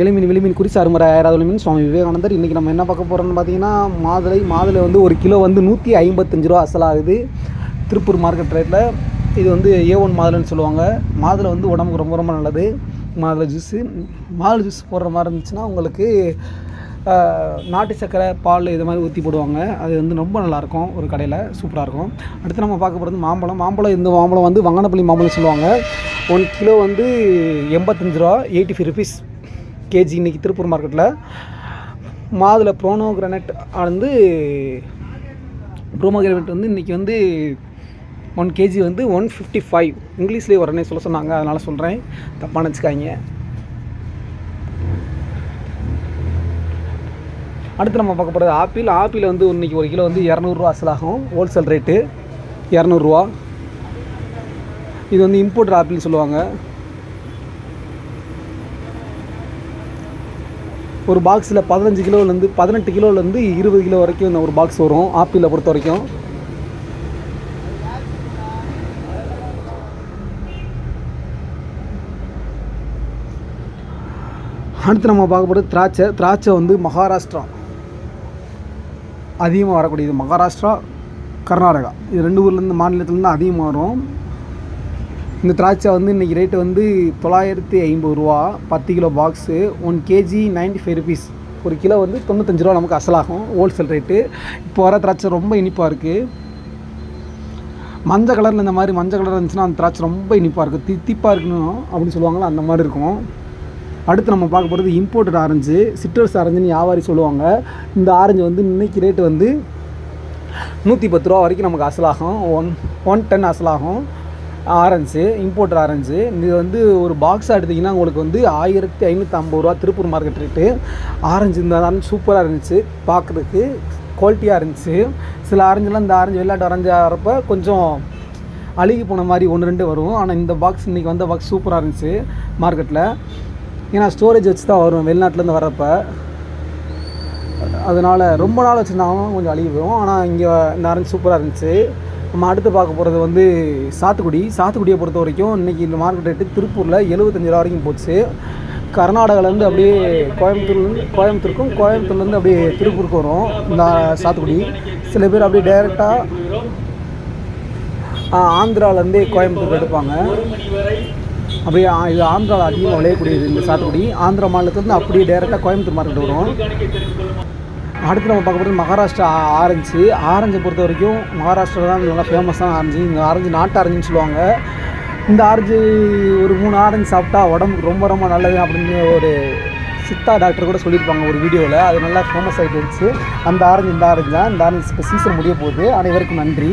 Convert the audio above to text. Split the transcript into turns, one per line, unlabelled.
எளிமீன் விளிமின் குறிச்சி அருமறை ஆயிராவது சுவாமி விவேகானந்தர். இன்றைக்கி நம்ம என்ன பார்க்க போகிறோம்னு பார்த்தீங்கன்னா மாதுளை மாதுளை வந்து ஒரு கிலோ வந்து நூற்றி ஐம்பத்தஞ்சு ரூபா அசலாகுது. திருப்பூர் மார்க்கெட் ரேட்டில் இது வந்து ஏ ஒன் மாதுளைன்னு சொல்லுவாங்க. மாதுளை வந்து உடம்புக்கு ரொம்ப ரொம்ப நல்லது. மாதுளை ஜூஸு மாதுளை ஜூஸ் போடுற மாதிரி இருந்துச்சுன்னா உங்களுக்கு நாட்டு சர்க்கரை பால் இது மாதிரி ஊற்றி போடுவாங்க. அது வந்து ரொம்ப நல்லாயிருக்கும். ஒரு கடையில் சூப்பராக இருக்கும். அடுத்து நம்ம பார்க்க போகிறது மாம்பழம். மாம்பழம் இந்த மாம்பழம் வந்து வங்கனப்பள்ளி மாம்பழம் சொல்லுவாங்க. ஒன் கிலோ வந்து எண்பத்தஞ்சு ரூபா எயிட்டி ஃபைவ் ருபீஸ் கேஜி இன்றைக்கி திருப்பூர் மார்க்கெட்டில் மாதுளை ப்ரோனோ கிரானைட் வந்து ப்ரோமோ கிரானைட் வந்து இன்றைக்கி வந்து ஒன் கேஜி வந்து ஒன் ஃபிஃப்டி ஃபைவ். இங்கிலீஷ்லேயே உடனே சொல்ல சொன்னாங்க அதனால் சொல்கிறேன் தப்பாக நினச்சிக்காங்க அடுத்து நம்ம பார்க்க போகிறது ஆப்பிள். ஆப்பிள் வந்து இன்றைக்கி ஒரு கிலோ வந்து இரநூறுவா அசலாகும். ஹோல்சேல் ரேட்டு இரநூறுவா. இது வந்து இம்போர்ட் ஆப்பிள்னு சொல்லுவாங்க. ஒரு பாக்ஸில் பதினஞ்சு கிலோலேருந்து பதினெட்டு கிலோலேருந்து இருபது கிலோ வரைக்கும் இந்த ஒரு பாக்ஸ் வரும் ஆப்பிளை பொறுத்த வரைக்கும். அடுத்து நம்ம பார்க்க போகிறது திராட்சை. திராட்சை வந்து மகாராஷ்டிரா. அதிகமாக வரக்கூடியது மகாராஷ்டிரா கர்நாடகா. இது ரெண்டு ஊர்லேருந்து மாநிலத்துலேருந்து அதிகமாக வரும். இந்த திராட்சை வந்து இன்றைக்கி ரேட்டு வந்து தொள்ளாயிரத்தி ஐம்பது ரூபா பத்து kilo box one KG ninety five rupees ஒரு கிலோ வந்து தொண்ணூத்தஞ்சு ரூபா நமக்கு அசலாகும் ஹோல்சேல் ரேட்டு இப்போ வர திராட்சை ரொம்ப இனிப்பாக இருக்குது மஞ்சள் கலரில் இந்த மாதிரி மஞ்சள் கலர் இருந்துச்சுன்னா அந்த திராட்சை ரொம்ப இனிப்பாக இருக்குது தித்திப்பாக இருக்கணும் அப்படின்னு சொல்லுவாங்களா அந்த மாதிரி இருக்கும். அடுத்து நம்ம பார்க்க போகிறது இம்போர்ட்டட் ஆரஞ்சு சிட்ரஸ் ஆரஞ்சுன்னு வியாபாரி சொல்லுவாங்க. இந்த ஆரஞ்சு வந்து இன்னைக்கு ரேட்டு வந்து நூற்றி பத்து ரூபா வரைக்கும் நமக்கு அசலாகும். One one ton அசலாகும். Orange import orange. இது வந்து ஒரு பாக்ஸாக எடுத்திங்கன்னா உங்களுக்கு வந்து ஆயிரத்தி ஐநூற்றி ஐம்பது ரூபா திருப்பூர் மார்க்கெட் ரேட்டு ஆரஞ்சு இந்த ஆரஞ்சு சூப்பராக இருந்துச்சு பார்க்குறதுக்கு குவாலிட்டியாக இருந்துச்சு. சில ஆரஞ்சுலாம் இந்த ஆரஞ்சு விளையாட்டு ஆரஞ்சு ஆகிறப்ப கொஞ்சம் அழுகி போன மாதிரி ஒன்று ரெண்டு வரும். ஆனால் இந்த பாக்ஸ் இன்றைக்கி வந்த பாக்ஸ் சூப்பராக இருந்துச்சு மார்க்கெட்டில் ஏன்னா ஸ்டோரேஜ் வச்சு தான் வரும் வெளிநாட்டிலேருந்து வரப்போ அதனால் ரொம்ப நாள் வச்சுருந்தாலும் கொஞ்சம் அழுகி போயிடும். ஆனால் இங்கே இந்த ஆரஞ்சு சூப்பராக இருந்துச்சு. நம்ம அடுத்து பார்க்க போகிறது வந்து சாத்துக்குடி. சாத்துக்குடியை பொறுத்த வரைக்கும் இன்றைக்கி இந்த மார்க்கெட் ரேட்டு திருப்பூரில் எழுபத்தஞ்சு ரூபா வரைக்கும் போச்சு. கர்நாடகாலேருந்து அப்படியே கோயம்புத்தூர்லேருந்து கோயம்புத்தூருக்கும் கோயம்புத்தூர்லேருந்து அப்படியே திருப்பூருக்கு வரும் இந்த சாத்துக்குடி. சில பேர் அப்படியே டைரெக்டாக ஆந்திராவிலேருந்தே கோயம்புத்தூர் எடுப்பாங்க. அப்படியே இது ஆந்திராவில் அதிகமாக விளையக்கூடியது இந்த சாத்துக்குடி. ஆந்திரா மாநிலத்துலேருந்து அப்படியே டைரெக்டாக கோயம்புத்தூர் மார்க்கெட் வரும். அடுத்து நம்ம பார்க்க போகிறது மகாராஷ்டிரா ஆரஞ்சு. ஆரஞ்சை பொறுத்த வரைக்கும் மகாராஷ்டிரா தான் நல்லா ஃபேமஸான ஆரஞ்சு. இந்த ஆரஞ்சு நாட்டு ஆரஞ்சுன்னு சொல்லுவாங்க. இந்த ஆரஞ்சு ஒரு மூணு ஆரஞ்சு சாப்பிட்டா உடம்புக்கு ரொம்ப ரொம்ப நல்லது அப்படின்னு ஒரு சித்தா டாக்டர் கூட சொல்லியிருப்பாங்க ஒரு வீடியோவில் அது நல்லா ஃபேமஸ் ஆகிட்டு இருந்துச்சு. அந்த ஆரஞ்சு இந்த ஆரஞ்சு தான். இந்த ஆரஞ்சு இப்போ சீசன் முடிய போகுது. அனைவருக்கும் நன்றி.